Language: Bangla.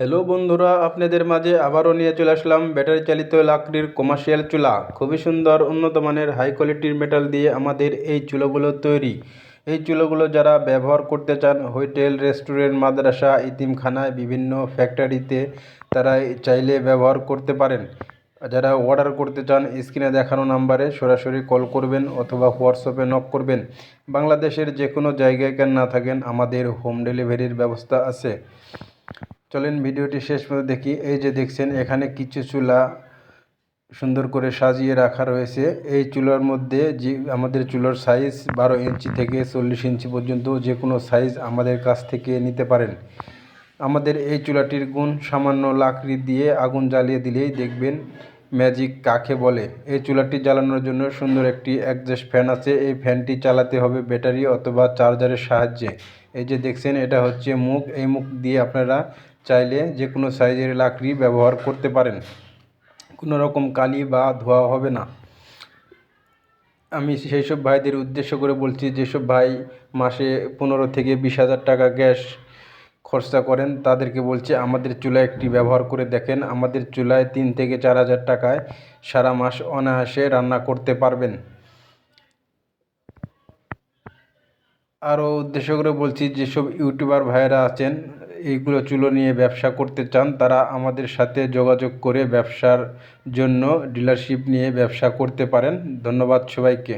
হ্যালো বন্ধুরা, আপনাদের মাঝে আবারও নিয়ে চলে আসলাম ব্যাটারি চালিত লাকড়ির কমার্শিয়াল চুলা। খুবই সুন্দর, উন্নত মানের হাই কোয়ালিটির মেটাল দিয়ে আমাদের এই চুলোগুলো তৈরি। এই চুলোগুলো যারা ব্যবহার করতে চান হোটেল রেস্টুরেন্ট মাদ্রাসা, ইতিমখানায়, বিভিন্ন ফ্যাক্টরিতে তারা চাইলে ব্যবহার করতে পারেন। যারা অর্ডার করতে চান স্ক্রিনে দেখানো নাম্বারে সরাসরি কল করবেন অথবা হোয়াটসঅ্যাপে নক করবেন। বাংলাদেশের যে কোনো জায়গায় কেন না থাকেন, আমাদের হোম ডেলিভারির ব্যবস্থা আছে। চলেন ভিডিওটি শেষ পর্যন্ত দেখি। এই যে দেখছেন, এখানে কিছু চুলা সুন্দর করে সাজিয়ে রাখা রয়েছে। এই চুলার মধ্যে যে আমাদের চুলার সাইজ বারো ইঞ্চি থেকে চল্লিশ ইঞ্চি পর্যন্ত যে কোনো সাইজ আমাদের কাছ থেকে নিতে পারেন। আমাদের এই চুলাটির গুণ সামান্য লাকড়ি দিয়ে আগুন জ্বালিয়ে দিলেই দেখবেন ম্যাজিক কাকে বলে। এই চুলাটি জ্বালানোর জন্য সুন্দর একটি অ্যাডজাস্ট ফ্যান আছে। এই ফ্যানটি চালাতে হবে ব্যাটারি অথবা চার্জারের সাহায্যে। এই যে দেখছেন, এটা হচ্ছে মুখ। এই মুখ দিয়ে আপনারা চাইলে যে কোনো সাইজের লাকড়ি ব্যবহার করতে পারেন। কোনো রকম কালি বা ধোয়া হবে না। আমি সেই সব ভাইদের উদ্দেশ্য করে বলছি, যেসব ভাই মাসে পনেরো থেকে বিশ হাজার টাকা গ্যাস খরচা করেন, তাদেরকে বলছি, আমাদের চুলায় একটি ব্যবহার করে দেখেন। আমাদের চুলায় তিন থেকে চার হাজার টাকায় সারা মাস অনায়াসে রান্না করতে পারবেন। আরও উদ্দেশ্য করে বলছি, যেসব ইউটিউবার ভাইয়েরা আছেন এইগুলো চুলো নিয়ে ব্যবসা করতে চান, তারা আমাদের সাথে যোগাযোগ করে ব্যবসার জন্য ডিলারশিপ নিয়ে ব্যবসা করতে পারেন। ধন্যবাদ সবাইকে।